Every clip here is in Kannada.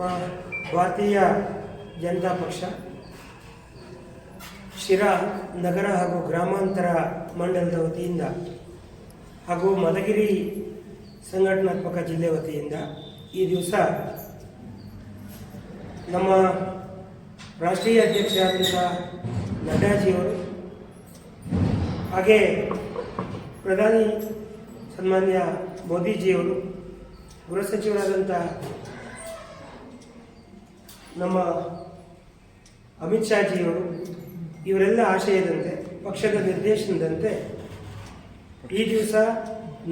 ಭಾರತೀಯ ಜನತಾ ಪಕ್ಷ ಶಿರಾ ನಗರ ಹಾಗೂ ಗ್ರಾಮಾಂತರ ಮಂಡಲದ ವತಿಯಿಂದ ಹಾಗೂ ಮದಗಿರಿ ಸಂಘಟನಾತ್ಮಕ ಜಿಲ್ಲೆ ವತಿಯಿಂದ ಈ ದಿವಸ ನಮ್ಮ ರಾಷ್ಟ್ರೀಯ ಅಧ್ಯಕ್ಷರಾದಂಥ ನಡ್ಡಾಜಿಯವರು ಹಾಗೆ ಪ್ರಧಾನಿ ಸನ್ಮಾನ್ಯ ಮೋದಿಜಿಯವರು ಗೃಹ ಸಚಿವರಾದಂಥ ನಮ್ಮ ಅಮಿತ್ ಶಾಜಿಯವರು ಇವರೆಲ್ಲ ಆಶಯದಂತೆ, ಪಕ್ಷದ ನಿರ್ದೇಶನದಂತೆ ಈ ದಿವಸ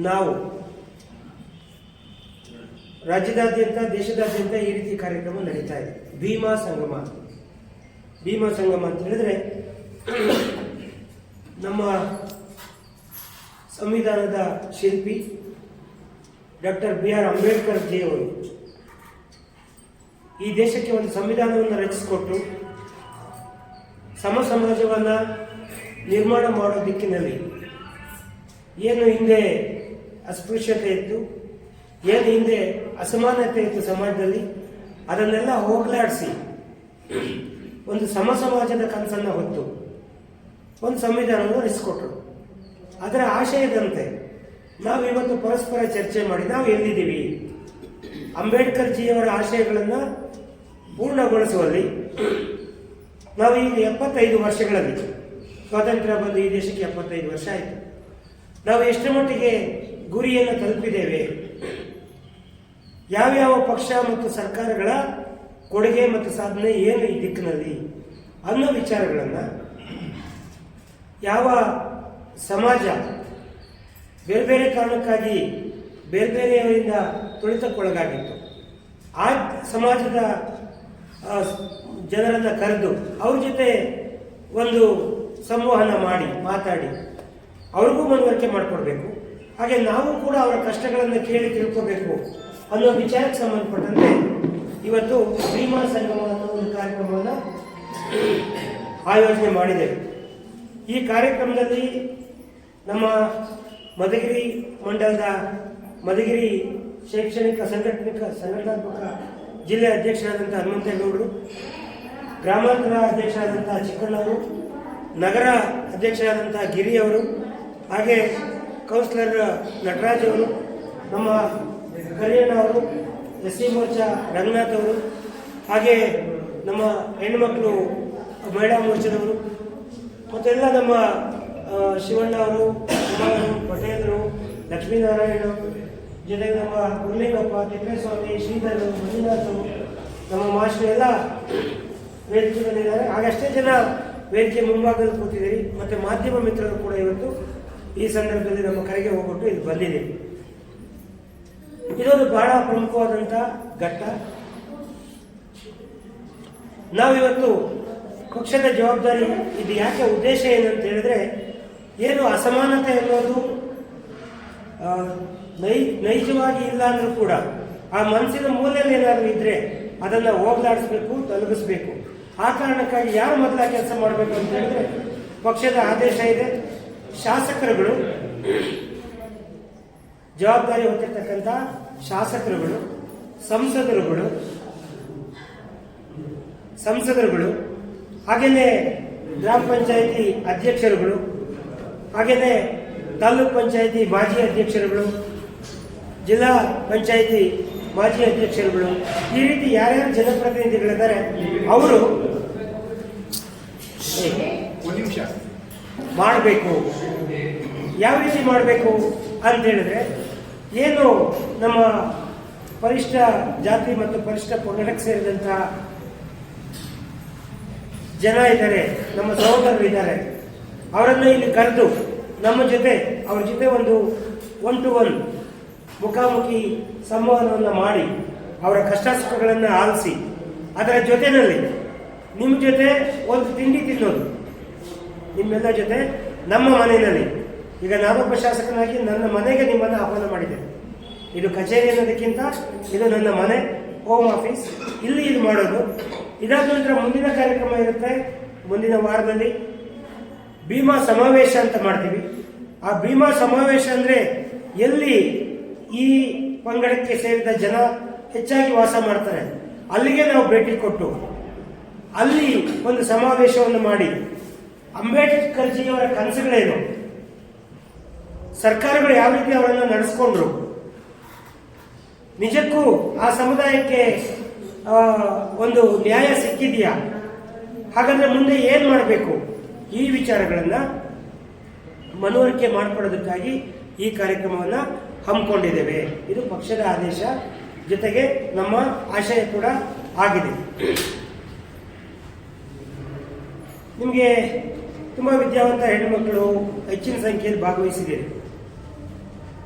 ನಾವು ರಾಜ್ಯದಾದ್ಯಂತ, ದೇಶದಾದ್ಯಂತ ಈ ರೀತಿ ಕಾರ್ಯಕ್ರಮ ನಡೀತಾ ಇದೆ. ಭೀಮಾ ಸಂಗಮ. ಭೀಮಾ ಸಂಗಮ ಅಂತ ಹೇಳಿದ್ರೆ ನಮ್ಮ ಸಂವಿಧಾನದ ಶಿಲ್ಪಿ doctor B R Ambedkar ji ಅವರು ಈ ದೇಶಕ್ಕೆ ಒಂದು ಸಂವಿಧಾನವನ್ನು ರಚಿಸಿಕೊಟ್ಟು ಸಮ ಸಮಾಜವನ್ನು ನಿರ್ಮಾಣ ಮಾಡೋ ದಿಕ್ಕಿನಲ್ಲಿ ಏನು ಹಿಂದೆ ಅಸ್ಪೃಶ್ಯತೆ ಇತ್ತು, ಏನು ಹಿಂದೆ ಅಸಮಾನತೆ ಇತ್ತು ಸಮಾಜದಲ್ಲಿ, ಅದನ್ನೆಲ್ಲ ಹೋಗಲಾಡಿಸಿ ಒಂದು ಸಮ ಸಮಾಜದ ಕನಸನ್ನು ಹೊತ್ತು ಒಂದು ಸಂವಿಧಾನವನ್ನು ರಚಿಸಿಕೊಟ್ರು. ಅದರ ಆಶಯದಂತೆ ನಾವು ಇವತ್ತು ಪರಸ್ಪರ ಚರ್ಚೆ ಮಾಡಿ ನಾವು ಎಲ್ಲಿದ್ದೀವಿ? ಅಂಬೇಡ್ಕರ್ ಜಿಯವರ ಆಶಯಗಳನ್ನು ಪೂರ್ಣಗೊಳಿಸುವಲ್ಲಿ ನಾವು ಈಗ ಎಪ್ಪತ್ತೈದು ವರ್ಷಗಳಲ್ಲಿ ಸ್ವಾತಂತ್ರ್ಯ ಬಂದು ಈ ದೇಶಕ್ಕೆ ಎಪ್ಪತ್ತೈದು ವರ್ಷ ಆಯಿತು. ನಾವು ಎಷ್ಟು ಮಟ್ಟಿಗೆ ಗುರಿಯನ್ನು ತಲುಪಿದ್ದೇವೆ? ಯಾವ್ಯಾವ ಪಕ್ಷ ಮತ್ತು ಸರ್ಕಾರಗಳ ಕೊಡುಗೆ ಮತ್ತು ಸಾಧನೆ ಏನು ಈ ದಿಕ್ಕಿನಲ್ಲಿ ಅನ್ನೋ ವಿಚಾರಗಳನ್ನು ಯಾವ ಸಮಾಜ ಬೇರೆ ಬೇರೆ ಕಾರಣಕ್ಕಾಗಿ ಬೇರೆ ಬೇರೆಯವರಿಂದ ತುಳಿತಕ್ಕೊಳಗಾಗಿತ್ತು. ಆ ಸಮಾಜದ ಜನರನ್ನ ಕರೆದು ಅವ್ರ ಜೊತೆ ಒಂದು ಸಂವಹನ ಮಾಡಿ, ಮಾತಾಡಿ. ಅವ್ರಿಗೂ ಮನವರಿಕೆ ಮಾಡಿಕೊಡ್ಬೇಕು. ಹಾಗೆ ನಾವು ಕೂಡ ಅವರ ಕಷ್ಟಗಳನ್ನು ಕೇಳಿ ತಿಳ್ಕೋಬೇಕು ಅನ್ನೋ ವಿಚಾರಕ್ಕೆ ಸಂಬಂಧಪಟ್ಟಂತೆ ಇವತ್ತು ಭೀಮಾ ಸಂಗಮ ಅನ್ನೋ ಒಂದು ಕಾರ್ಯಕ್ರಮವನ್ನು ಆಯೋಜನೆ ಮಾಡಿದ್ದೇವೆ ಈ ಕಾರ್ಯಕ್ರಮದಲ್ಲಿ ನಮ್ಮ ಮಧುಗಿರಿ ಮಂಡಲದ ಮಧುಗಿರಿ ಶೈಕ್ಷಣಿಕ, ಸಂಘಟನಿಕ, ಸಂಘಟನಾತ್ಮಕ ಜಿಲ್ಲೆ ಅಧ್ಯಕ್ಷರಾದಂಥ ಹನುಮಂತೇಗೌಡರು, ಗ್ರಾಮಾಂತರ ಅಧ್ಯಕ್ಷರಾದಂಥ ಚಿಕ್ಕಣ್ಣವರು, ನಗರ ಅಧ್ಯಕ್ಷರಾದಂಥ ಗಿರಿಯವರು, ಹಾಗೆ ಕೌನ್ಸಿಲರ್ ನಟರಾಜ್ ಅವರು, ನಮ್ಮ ಕರಿಯಣ್ಣ ಅವರು ಎಸ್ ಸಿ ಮೋರ್ಚಾ ರಂಗನಾಥ್ ಅವರು, ಹಾಗೆ ನಮ್ಮ ಹೆಣ್ಣುಮಕ್ಕಳು ಮಹಿಳಾ ಮೋರ್ಚಾದವರು, ಮತ್ತೆಲ್ಲ ನಮ್ಮ ಶಿವಣ್ಣ ಅವರು ಪಟೇಲರು, ಲಕ್ಷ್ಮೀನಾರಾಯಣ ಜೊತೆಗೆ ನಮ್ಮ ಗುರುಲಿಂಗಪ್ಪ ತಿಪ್ಪೇಸ್ವಾಮಿ, ಶ್ರೀಧರ್, ಮಂಜುನಾಥ್, ನಮ್ಮ ಮಾಸ್ಟರ್ ಎಲ್ಲ ವೇದಿಕೆಯಲ್ಲಿದ್ದಾರೆ ಹಾಗಷ್ಟೇ ಜನ ವೇದಿಕೆ ಮುಂಭಾಗದಲ್ಲಿ ಕೂತಿದ್ದೀರಿ. ಮತ್ತು ಮಾಧ್ಯಮ ಮಿತ್ರರು ಕೂಡ ಇವತ್ತು ಈ ಸಂದರ್ಭದಲ್ಲಿ ನಮ್ಮ ಕರೆಗೆ ಹೋಗ್ಬಿಟ್ಟು ಇಲ್ಲಿ ಬಂದಿದೆ ಇದೊಂದು ಬಹಳ ಪ್ರಮುಖವಾದಂಥ ಘಟ್ಟ. ನಾವಿವತ್ತು ಪಕ್ಷದ ಜವಾಬ್ದಾರಿ ಇದು ಯಾಕೆ ಉದ್ದೇಶ ಏನಂತ ಹೇಳಿದ್ರೆ, ಏನು ಅಸಮಾನತೆ ಅನ್ನೋದು ನೈ, ನೈಜವಾಗಿ ಇಲ್ಲ ಅಂದ್ರೂ ಕೂಡ ಆ ಮನಸ್ಸಿನ ಮೂಲೆಯಲ್ಲಿ ಏನಾದರೂ ಇದ್ರೆ ಅದನ್ನ ಹೋಗ್ಲಾಡಿಸ್ಬೇಕು, ತಲುಪಿಸ್ಬೇಕು. ಆ ಕಾರಣಕ್ಕಾಗಿ ಯಾರು ಮೊದಲ ಕೆಲಸ ಮಾಡಬೇಕು ಅಂತ ಹೇಳಿದ್ರೆ ಪಕ್ಷದ ಆದೇಶ ಇದೆ. ಶಾಸಕರುಗಳು, ಜವಾಬ್ದಾರಿ ಹೊತ್ತಿರ್ತಕ್ಕಂಥ ಶಾಸಕರುಗಳು, ಸಂಸದರುಗಳು ಸಂಸದರುಗಳು, ಹಾಗೆಯೇ ಗ್ರಾಮ ಪಂಚಾಯಿತಿ ಅಧ್ಯಕ್ಷರುಗಳು ಹಾಗೇನೆ ತಾಲೂಕ್ ಪಂಚಾಯಿತಿ ಮಾಜಿ ಅಧ್ಯಕ್ಷರುಗಳು ಜಿಲ್ಲಾ ಪಂಚಾಯಿತಿ ಮಾಜಿ ಅಧ್ಯಕ್ಷರುಗಳು ಈ ರೀತಿ ಯಾರ್ಯಾರು ಜನಪ್ರತಿನಿಧಿಗಳಿದ್ದಾರೆ ಅವರು ಮಾಡಬೇಕು. ಯಾವ ರೀತಿ ಮಾಡಬೇಕು ಅಂತ ಹೇಳಿದ್ರೆ ಏನು ನಮ್ಮ ಪರಿಷ್ಠ ಜಾತಿ ಮತ್ತು ಪರಿಷ್ಠ ಪಂಗಡಕ್ಕೆ ಸೇರಿದಂಥ ಜನ ಇದ್ದಾರೆ ನಮ್ಮ ಸಹೋದರರು ಇದ್ದಾರೆ. ಅವರನ್ನು ಇಲ್ಲಿ ಕರೆದು ನಮ್ಮ ಜೊತೆ ಅವ್ರ ಜೊತೆ ಒಂದು ಒನ್ ಟು ಒನ್ ಮುಖಾಮುಖಿ ಸಂವಹನವನ್ನು ಮಾಡಿ ಅವರ ಕಷ್ಟ ಸುಖಗಳನ್ನು ಆಲಿಸಿ ಅದರ ಜೊತೆಯಲ್ಲಿ ನಿಮ್ಮ ಜೊತೆ ಒಂದು ತಿಂಡಿ ತಿನ್ನೋದು. ನಿಮ್ಮೆಲ್ಲ ಜೊತೆ ನಮ್ಮ ಮನೆಯಲ್ಲಿ. ಈಗ ನಾನೊಬ್ಬ ಶಾಸಕನಾಗಿ ನನ್ನ ಮನೆಗೆ ನಿಮ್ಮನ್ನು ಆಹ್ವಾನ ಮಾಡಿದ್ದೇನೆ. ಇದು ಕಚೇರಿ ಅನ್ನೋದಕ್ಕಿಂತ ಇದು ನನ್ನ ಮನೆ ಹೋಮ್ ಆಫೀಸ್ ಇಲ್ಲಿ ಇದು ಮಾಡೋದು. ಇದಾದ ನಂತರ ಮುಂದಿನ ಕಾರ್ಯಕ್ರಮ ಇರುತ್ತೆ. ಮುಂದಿನ ವಾರದಲ್ಲಿ ಭೀಮಾ ಸಮಾವೇಶ ಅಂತ ಮಾಡ್ತೀವಿ. ಆ ಭೀಮಾ ಸಮಾವೇಶ ಅಂದರೆ ಎಲ್ಲಿ ಈ ಪಂಗಡಕ್ಕೆ ಸೇರಿದ ಜನ ಹೆಚ್ಚಾಗಿ ವಾಸ ಮಾಡ್ತಾರೆ. ಅಲ್ಲಿಗೆ ನಾವು ಭೇಟಿ ಕೊಟ್ಟು, ಅಲ್ಲಿ ಒಂದು ಸಮಾವೇಶವನ್ನು ಮಾಡಿ. ಅಂಬೇಡ್ಕರ್ ಜಿಯವರ ಕನಸುಗಳೇನು? ಸರ್ಕಾರಗಳು ಯಾವ ರೀತಿ ಅವರನ್ನು ನಡೆಸ್ಕೊಂಡ್ರು? ನಿಜಕ್ಕೂ ಆ ಸಮುದಾಯಕ್ಕೆ ಒಂದು ನ್ಯಾಯ ಸಿಕ್ಕಿದೆಯಾ? ಹಾಗಾದ್ರೆ ಮುಂದೆ ಏನ್ ಮಾಡಬೇಕು? ಈ ವಿಚಾರಗಳನ್ನ ಮನವರಿಕೆ ಮಾಡಿಕೊಡೋದಕ್ಕಾಗಿ ಈ ಕಾರ್ಯಕ್ರಮವನ್ನ ಹಮ್ಮಿಕೊಂಡಿದ್ದೇವೆ. ಇದು ಪಕ್ಷದ ಆದೇಶ. ಜೊತೆಗೆ ನಮ್ಮ ಆಶಯ ಕೂಡ ಆಗಿದೆ. ನಿಮಗೆ ತುಂಬ ವಿದ್ಯಾವಂತ ಹೆಣ್ಣುಮಕ್ಕಳು ಹೆಚ್ಚಿನ ಸಂಖ್ಯೆಯಲ್ಲಿ ಭಾಗವಹಿಸಿದ್ದೀರಿ.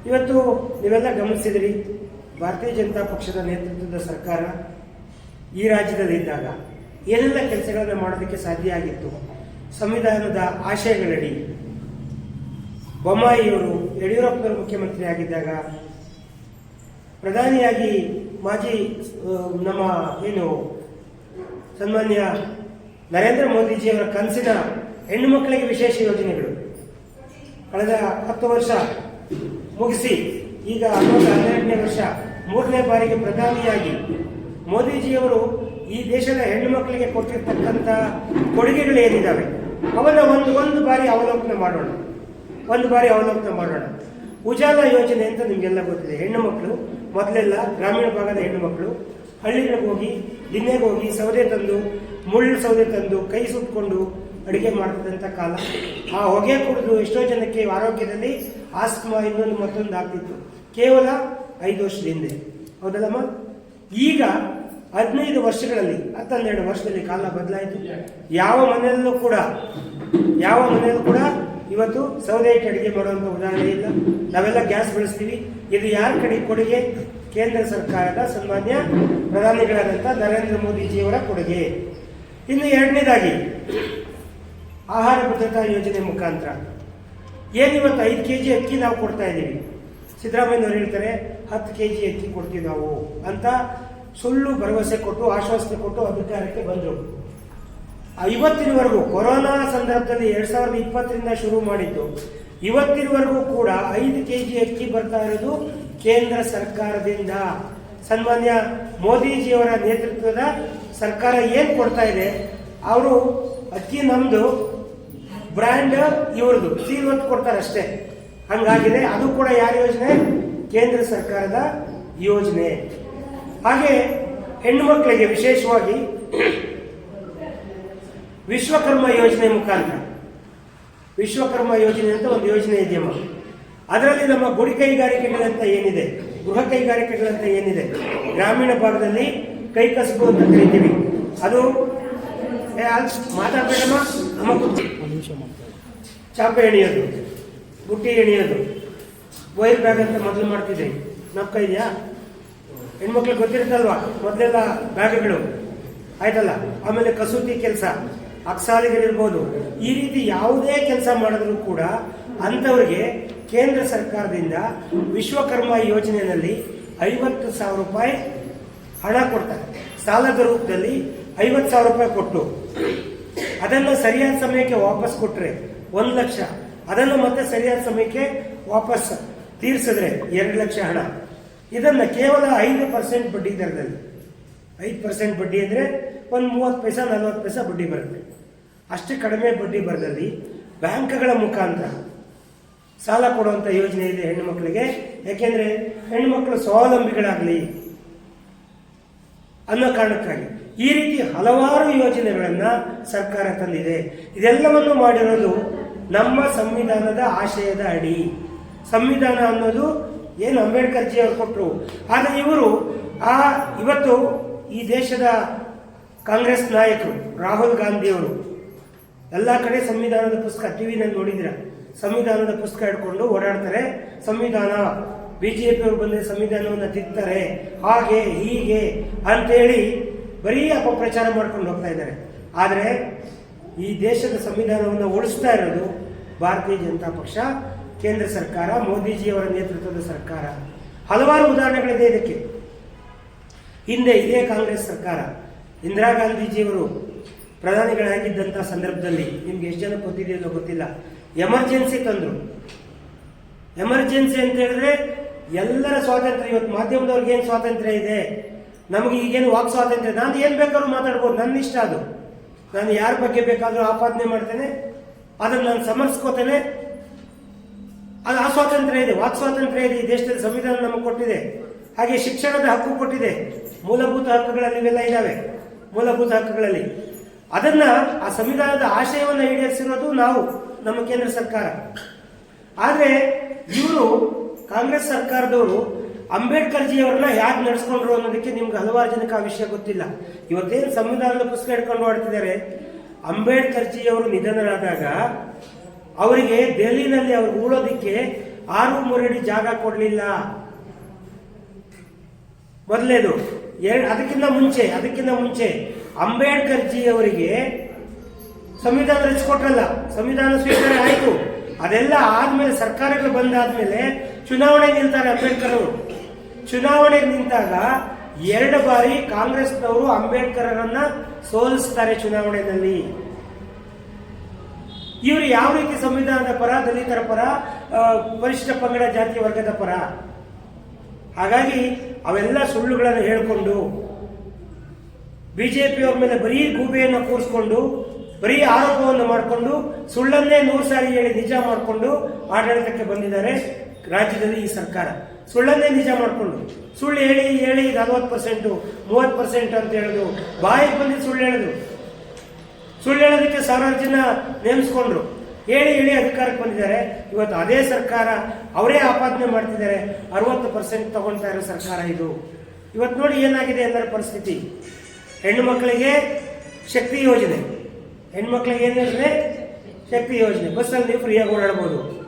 ಇವತ್ತು ನೀವೆಲ್ಲ ಗಮನಿಸಿದಿರಿ, ಭಾರತೀಯ ಜನತಾ ಪಕ್ಷದ ನೇತೃತ್ವದ ಸರ್ಕಾರ ಈ ರಾಜ್ಯದಲ್ಲಿ ಇದ್ದಾಗ ಏನೆಲ್ಲ ಕೆಲಸಗಳನ್ನು ಮಾಡೋದಕ್ಕೆ ಸಾಧ್ಯ ಆಗಿತ್ತು. ಸಂವಿಧಾನದ ಆಶಯಗಳಡಿ ಬೊಮ್ಮಾಯಿಯವರು ಯಡಿಯೂರಪ್ಪನವರು ಮುಖ್ಯಮಂತ್ರಿ ಆಗಿದ್ದಾಗ ಪ್ರಧಾನಿಯಾಗಿ ಮಾಜಿ ನಮ್ಮ ಏನು ಸನ್ಮಾನ್ಯ ನರೇಂದ್ರ ಮೋದಿಜಿಯವರ ಕನಸಿನ ಹೆಣ್ಣು ಮಕ್ಕಳಿಗೆ ವಿಶೇಷ ಯೋಜನೆಗಳು. ಕಳೆದ ಹತ್ತು ವರ್ಷ ಮುಗಿಸಿ ಈಗ ಹನ್ನೊಂದು ಹನ್ನೆರಡನೇ ವರ್ಷ ಮೂರನೇ ಬಾರಿಗೆ ಪ್ರಧಾನಿಯಾಗಿ ಮೋದಿಜಿಯವರು ಈ ದೇಶದ ಹೆಣ್ಣು ಮಕ್ಕಳಿಗೆ ಕೊಟ್ಟಿರ್ತಕ್ಕಂಥ ಕೊಡುಗೆಗಳು ಏನಿದ್ದಾವೆ ಅವನ್ನ ಒಂದು ಒಂದು ಬಾರಿ ಅವಲೋಕನ ಮಾಡೋಣ. ಒಂದು ಬಾರಿ ಅವಲೋಕನ ಮಾಡೋಣ. ಉಜಾಲ ಯೋಜನೆ ಅಂತ ನಿಮಗೆಲ್ಲ ಗೊತ್ತಿದೆ. ಹೆಣ್ಣು ಮಕ್ಕಳು, ಮೊದಲೆಲ್ಲ ಗ್ರಾಮೀಣ ಭಾಗದ ಹೆಣ್ಣು ಮಕ್ಕಳು ಹಳ್ಳಿಗಳಿಗೆ ಹೋಗಿ ದಿನ್ನೆಗೆ ಹೋಗಿ ಸೌದೆ ತಂದು, ಮುಳ್ಳು ಸೌದೆ ತಂದು, ಕೈ ಸುಟ್ಕೊಂಡು ಅಡುಗೆ ಮಾಡ್ತಿದ್ದಂಥ ಕಾಲ. ಆ ಹೊಗೆ ಕುಡಿದು ಎಷ್ಟೋ ಜನಕ್ಕೆ ಆರೋಗ್ಯದಲ್ಲಿ ಆಸ್ತಮಾ ಇನ್ನೊಂದು ಮತ್ತೊಂದು ಆಗ್ತಿತ್ತು. ಕೇವಲ ಐದು ವರ್ಷದ ಹಿಂದೆ. ಹೌದಲ್ಲಮ್ಮ? ಈಗ ಹದಿನೈದು ವರ್ಷಗಳಲ್ಲಿ, ಹತ್ತನ್ನೆರಡು ವರ್ಷದಲ್ಲಿ ಕಾಲ ಬದಲಾಯಿತು. ಯಾವ ಮನೆಯಲ್ಲೂ ಕೂಡ, ಯಾವ ಮನೆಯಲ್ಲೂ ಕೂಡ ಇವತ್ತು ಸೌದೆ ಇಟ್ಟು ಅಡುಗೆ ಮಾಡುವಂಥ ಉದಾಹರಣೆ ಇಲ್ಲ. ನಾವೆಲ್ಲ ಗ್ಯಾಸ್ ಬಳಸ್ತೀವಿ. ಇದು ಯಾರ ಕಡೆ ಕೊಡುಗೆ? ಕೇಂದ್ರ ಸರ್ಕಾರದ ಸನ್ಮಾನ್ಯ ಪ್ರಧಾನಿಗಳಾದಂಥ ನರೇಂದ್ರ ಮೋದಿಜಿಯವರ ಕೊಡುಗೆ. ಇನ್ನು ಎರಡನೇದಾಗಿ, ಆಹಾರ ಭದ್ರತಾ ಯೋಜನೆ ಮುಖಾಂತರ. ಏನಿವತ್ತು ಐದು ಕೆ ಜಿ ಅಕ್ಕಿ ನಾವು ಕೊಡ್ತಾ ಇದ್ದೀವಿ? ಸಿದ್ದರಾಮಯ್ಯನವ್ರು ಹೇಳ್ತಾರೆ, ಹತ್ತು ಕೆ ಜಿ ಅಕ್ಕಿ ಕೊಡ್ತೀವಿ ನಾವು ಅಂತ ಸುಳ್ಳು ಭರವಸೆ ಕೊಟ್ಟು, ಆಶ್ವಾಸನೆ ಕೊಟ್ಟು ಅಧಿಕಾರಕ್ಕೆ ಬಂದರು. ಇವತ್ತಿನವರೆಗೂ ಕೊರೋನಾ ಸಂದರ್ಭದಲ್ಲಿ ಎರಡ್ ಸಾವಿರದ ಇಪ್ಪತ್ತರಿಂದ ಶುರು ಮಾಡಿದ್ದು, ಇವತ್ತಿನವರೆಗೂ ಕೂಡ ಐದು ಕೆ ಜಿ ಅಕ್ಕಿ ಬರ್ತಾ ಇರೋದು ಕೇಂದ್ರ ಸರ್ಕಾರದಿಂದ. ಸನ್ಮಾನ್ಯ ಮೋದಿಜಿಯವರ ನೇತೃತ್ವದ ಸರ್ಕಾರ ಏನ್ ಕೊಡ್ತಾ ಇದೆ, ಅವರು ಅಕ್ಕಿ ನಮ್ದು ಬ್ರ್ಯಾಂಡ್ ಇವ್ರದ್ದು. ಸೀಲ್ ಹೊತ್ತು ಕೊಡ್ತಾರೆ ಅಷ್ಟೇ. ಹಂಗಾಗಿದೆ, ಅದು ಕೂಡ ಯಾರ ಯೋಜನೆ? ಕೇಂದ್ರ ಸರ್ಕಾರದ ಯೋಜನೆ. ಹಾಗೆ ಹೆಣ್ಣು ಮಕ್ಕಳಿಗೆ ವಿಶೇಷವಾಗಿ ವಿಶ್ವಕರ್ಮ ಯೋಜನೆ ಮುಖಾಂತರ. ವಿಶ್ವಕರ್ಮ ಯೋಜನೆ ಅಂತ ಒಂದು ಯೋಜನೆ ಇದೆಯಮ್ಮ ಅದರಲ್ಲಿ ನಮ್ಮ ಗುಡಿ ಕೈಗಾರಿಕೆಗಳಂತ ಏನಿದೆ, ಗೃಹ ಕೈಗಾರಿಕೆಗಳಂತ ಏನಿದೆ, ಗ್ರಾಮೀಣ ಭಾಗದಲ್ಲಿ ಕೈ ಕಸಬು ಅಂತ ಕರಿತೀವಿ. ಅದು ಮಾತಾಡ್ಬೇಡಮ್ಮ. ಚಾಪೆ ಎಣಿಯೋದು, ಬುಟ್ಟಿ ಎಣಿಯೋದು. ವೈರ್ ಬ್ಯಾಗ್ ಅಂತ ಮೊದಲು ಮಾಡ್ತಿದ್ದೆ. ನಪ್ಕ ಇದೆಯಾ? ಹೆಣ್ಮಕ್ಳಿಗೆ ಗೊತ್ತಿರುತ್ತಲ್ವಾ? ಮೊದಲೆಲ್ಲ ಬ್ಯಾಗ್ಗಳು. ಆಯ್ತಲ್ಲ? ಆಮೇಲೆ ಕಸೂತಿ ಕೆಲಸ. ಅಕ್ಸಾಲಿಗಳಿರ್ಬೋದು ಈ ರೀತಿ ಯಾವುದೇ ಕೆಲಸ ಮಾಡಿದ್ರು ಕೂಡ ಅಂಥವ್ರಿಗೆ ಕೇಂದ್ರ ಸರ್ಕಾರದಿಂದ ವಿಶ್ವಕರ್ಮ ಯೋಜನೆಯಲ್ಲಿ ಐವತ್ತು ಸಾವಿರ ರೂಪಾಯಿ ಹಣ ಕೊಡ್ತಾರೆ. ಸಾಲದ ರೂಪದಲ್ಲಿ ಐವತ್ತು ಸಾವಿರ ರೂಪಾಯಿ ಕೊಟ್ಟು ಅದನ್ನು ಸರಿಯಾದ ಸಮಯಕ್ಕೆ ವಾಪಸ್ ಕೊಟ್ಟರೆ ಒಂದು ಲಕ್ಷ. ಅದನ್ನು ಮತ್ತೆ ಸರಿಯಾದ ಸಮಯಕ್ಕೆ ವಾಪಸ್ ತೀರಿಸಿದ್ರೆ ಎರಡು ಲಕ್ಷ ಹಣ. ಇದನ್ನು ಕೇವಲ ಐದು ಪರ್ಸೆಂಟ್ ಬಡ್ಡಿ ದರದಲ್ಲಿ. ಐದು ಪರ್ಸೆಂಟ್ ಬಡ್ಡಿ ಅಂದರೆ ಒಂದು ಮೂವತ್ತು ಪೈಸಾ, ನಲವತ್ತು ಪೈಸಾ ಬಡ್ಡಿ ಬರುತ್ತೆ. ಅಷ್ಟು ಕಡಿಮೆ ಬಡ್ಡಿ ಬರದಲ್ಲಿ ಬ್ಯಾಂಕ್ಗಳ ಮುಖಾಂತರ ಸಾಲ ಕೊಡುವಂಥ ಯೋಜನೆ ಇದೆ ಹೆಣ್ಣು ಮಕ್ಕಳಿಗೆ. ಯಾಕೆಂದರೆ ಹೆಣ್ಣು ಮಕ್ಕಳು ಸ್ವಾವಲಂಬಿಗಳಾಗಲಿ ಅನ್ನೋ ಕಾರಣಕ್ಕಾಗಿ ಈ ರೀತಿ ಹಲವಾರು ಯೋಜನೆಗಳನ್ನು ಸರ್ಕಾರ ತಂದಿದೆ. ಇದೆಲ್ಲವನ್ನು ಮಾಡಿರೋದು ನಮ್ಮ ಸಂವಿಧಾನದ ಆಶಯದ ಅಡಿ. ಸಂವಿಧಾನ ಅನ್ನೋದು ಏನು ಅಂಬೇಡ್ಕರ್ ಜಿ ಅವರು ಕೊಟ್ಟರು ಆದರೆ ಇವರು ಆ ಇವತ್ತು ಈ ದೇಶದ ಕಾಂಗ್ರೆಸ್ ನಾಯಕರು ರಾಹುಲ್ ಗಾಂಧಿಯವರು ಎಲ್ಲ ಕಡೆ ಸಂವಿಧಾನದ ಪುಸ್ತಕ ಟಿವಿನಲ್ಲಿ ನೋಡಿದಿರ ಸಂವಿಧಾನದ ಪುಸ್ತಕ ಹಿಡ್ಕೊಂಡು ಓಡಾಡ್ತಾರೆ. ಸಂವಿಧಾನ ಬಿಜೆಪಿಯವರು ಬಂದರೆ ಸಂವಿಧಾನವನ್ನು ತಿಂತಾರೆ ಹಾಗೆ, ಹೀಗೆ ಅಂತೇಳಿ ಬರೀ ಅಪಪ್ರಚಾರ ಮಾಡ್ಕೊಂಡು ಹೋಗ್ತಾ ಇದ್ದಾರೆ. ಆದರೆ ಈ ದೇಶದ ಸಂವಿಧಾನವನ್ನು ಉಳಿಸ್ತಾ ಇರೋದು ಭಾರತೀಯ ಜನತಾ ಪಕ್ಷ, ಕೇಂದ್ರ ಸರ್ಕಾರ, ಮೋದಿಜಿಯವರ ನೇತೃತ್ವದ ಸರ್ಕಾರ. ಹಲವಾರು ಉದಾಹರಣೆಗಳಿದೆ ಇದಕ್ಕೆ. ಹಿಂದೆ ಇದೇ ಕಾಂಗ್ರೆಸ್ ಸರ್ಕಾರ, ಇಂದಿರಾ ಗಾಂಧೀಜಿಯವರು ಪ್ರಧಾನಿಗಳಾಗಿದ್ದಂಥ ಸಂದರ್ಭದಲ್ಲಿ ನಿಮ್ಗೆ ಎಷ್ಟು ಜನ ಗೊತ್ತಿದೆಯೋ ಗೊತ್ತಿಲ್ಲ. ಎಮರ್ಜೆನ್ಸಿ ತಂದರು. ಎಮರ್ಜೆನ್ಸಿ ಅಂತ ಹೇಳಿದ್ರೆ ಎಲ್ಲರ ಸ್ವಾತಂತ್ರ್ಯ, ಇವತ್ತು ಮಾಧ್ಯಮದವ್ರಿಗೆ ಏನು ಸ್ವಾತಂತ್ರ್ಯ ಇದೆ? ನಮಗೆ ಈಗೇನು ವಾಕ್ ಸ್ವಾತಂತ್ರ್ಯ ನಾನು ಏನು ಬೇಕಾದ್ರೂ ಮಾತಾಡ್ಬೋದು. ನನ್ನ ಇಷ್ಟ ಅದು. ನಾನು ಯಾರ ಬಗ್ಗೆ ಬೇಕಾದರೂ ಆಪಾದನೆ ಮಾಡ್ತೇನೆ. ಅದನ್ನು ನಾನು ಸಮರ್ಸ್ಕೋತೇನೆ. ಅದು ಆ ಸ್ವಾತಂತ್ರ್ಯ ಇದೆ. ವಾಕ್ ಸ್ವಾತಂತ್ರ್ಯ ಇದೆ. ಈ ದೇಶದಲ್ಲಿ ಸಂವಿಧಾನ ನಮಗೆ ಕೊಟ್ಟಿದೆ. ಹಾಗೆ ಶಿಕ್ಷಣದ ಹಕ್ಕು ಕೊಟ್ಟಿದೆ. ಮೂಲಭೂತ ಹಕ್ಕುಗಳಲ್ಲಿ ಇವೆಲ್ಲ ಇದ್ದಾವೆ ಮೂಲಭೂತ ಹಕ್ಕುಗಳಲ್ಲಿ. ಅದನ್ನ ಆ ಸಂವಿಧಾನದ ಆಶಯವನ್ನು ಈಡೇರಿಸಿರೋದು ನಾವು, ನಮ್ಮ ಕೇಂದ್ರ ಸರ್ಕಾರ. ಆದ್ರೆ ಇವರು ಕಾಂಗ್ರೆಸ್ ಸರ್ಕಾರದವರು ಅಂಬೇಡ್ಕರ್ ಜಿಯವರನ್ನ ಯಾಕೆ ನಡೆಸ್ಕೊಂಡ್ರು ಅನ್ನೋದಕ್ಕೆ ನಿಮ್ಗೆ ಹಲವಾರು ಜನಕ್ಕೆ ಆ ವಿಷಯ ಗೊತ್ತಿಲ್ಲ. ಇವತ್ತೇನು ಸಂವಿಧಾನದ ಪುಸ್ತಕ ಹಿಡ್ಕೊಂಡು ಓಡ್ತಿದ್ದಾರೆ, ಅಂಬೇಡ್ಕರ್ ಜಿಯವರು ನಿಧನರಾದಾಗ ಅವರಿಗೆ ದೆಹಲಿನಲ್ಲಿ ಅವ್ರು ಉಳೋದಿಕ್ಕೆ ಆರು ಮೂರಡಿ ಜಾಗ ಕೊಡಲಿಲ್ಲ. ಮೊದಲೇದು, ಎರಡು, ಅದಕ್ಕಿಂತ ಮುಂಚೆ ಅದಕ್ಕಿಂತ ಮುಂಚೆ ಅಂಬೇಡ್ಕರ್ ಜಿ ಅವರಿಗೆ ಸಂವಿಧಾನ ರಚಿಸಿಕೊಟ್ರಲ್ಲ, ಸಂವಿಧಾನ ಸ್ವೀಕಾರ ಆಯಿತು. ಅದೆಲ್ಲ ಆದ್ಮೇಲೆ, ಸರ್ಕಾರಗಳು ಬಂದಾದ್ಮೇಲೆ ಚುನಾವಣೆ ನಿಲ್ತಾರೆ ಅಂಬೇಡ್ಕರ್ ಅವರು. ಚುನಾವಣೆಗೆ ನಿಂತಾಗ ಎರಡು ಬಾರಿ ಕಾಂಗ್ರೆಸ್ನವರು ಅಂಬೇಡ್ಕರರನ್ನ ಸೋಲಿಸ್ತಾರೆ ಚುನಾವಣೆಯಲ್ಲಿ. ಇವರು ಯಾವ ರೀತಿ ಸಂವಿಧಾನದ ಪರ, ದಲಿತರ ಪರ ವರಿಷ್ಠ ಪಂಗಡ ಜಾತಿ ವರ್ಗದ ಪರ? ಹಾಗಾಗಿ ಅವೆಲ್ಲ ಸುಳ್ಳುಗಳನ್ನು ಹೇಳಿಕೊಂಡು ಬಿಜೆಪಿಯವ್ರ ಮೇಲೆ ಬರೀ ಗೂಬೆಯನ್ನು ಕೂರಿಸ್ಕೊಂಡು, ಬರೀ ಆರೋಪವನ್ನು ಮಾಡಿಕೊಂಡು, ಸುಳ್ಳನ್ನೇ ನೂರು ಸಾರಿ ಹೇಳಿ ನಿಜ ಮಾಡಿಕೊಂಡು ಆಡಳಿತಕ್ಕೆ ಬಂದಿದ್ದಾರೆ ರಾಜ್ಯದಲ್ಲಿ ಈ ಸರ್ಕಾರ. ಸುಳ್ಳನ್ನೇ ನಿಜ ಮಾಡಿಕೊಂಡು, ಸುಳ್ಳು ಹೇಳಿ ಹೇಳಿ ನಲವತ್ತು ಪರ್ಸೆಂಟು, ಮೂವತ್ತು ಪರ್ಸೆಂಟ್ ಅಂತ ಹೇಳಿದ್ರು. ಬಾಯಿಗೆ ಬಂದು ಸುಳ್ಳು ಹೇಳೋದು ಸುಳ್ಳು ಹೇಳೋದಕ್ಕೆ ಸಾವಿರಾರು ಜನ ನೇಮಿಸ್ಕೊಂಡ್ರು. ಹೇಳಿ ಹೇಳಿ ಅಧಿಕಾರಕ್ಕೆ ಬಂದಿದ್ದಾರೆ. ಇವತ್ತು ಅದೇ ಸರ್ಕಾರ, ಅವರೇ ಆಪಾದನೆ ಮಾಡ್ತಿದ್ದಾರೆ. ಅರವತ್ತು ಪರ್ಸೆಂಟ್ ತಗೊಳ್ತಾ ಇರೋ ಸರ್ಕಾರ ಇದು. ಇವತ್ತು ನೋಡಿ ಏನಾಗಿದೆ ಎಲ್ಲರ ಪರಿಸ್ಥಿತಿ. ಹೆಣ್ಣು ಮಕ್ಕಳಿಗೆ ಶಕ್ತಿ ಯೋಜನೆ. ಹೆಣ್ಮಕ್ಳಿಗೆ ಏನು ಯೋಜನೆ ಶಕ್ತಿ ಯೋಜನೆ. ಬಸ್ಸಲ್ಲಿ ಫ್ರೀಯಾಗಿ ಓಡಾಡ್ಬೋದು.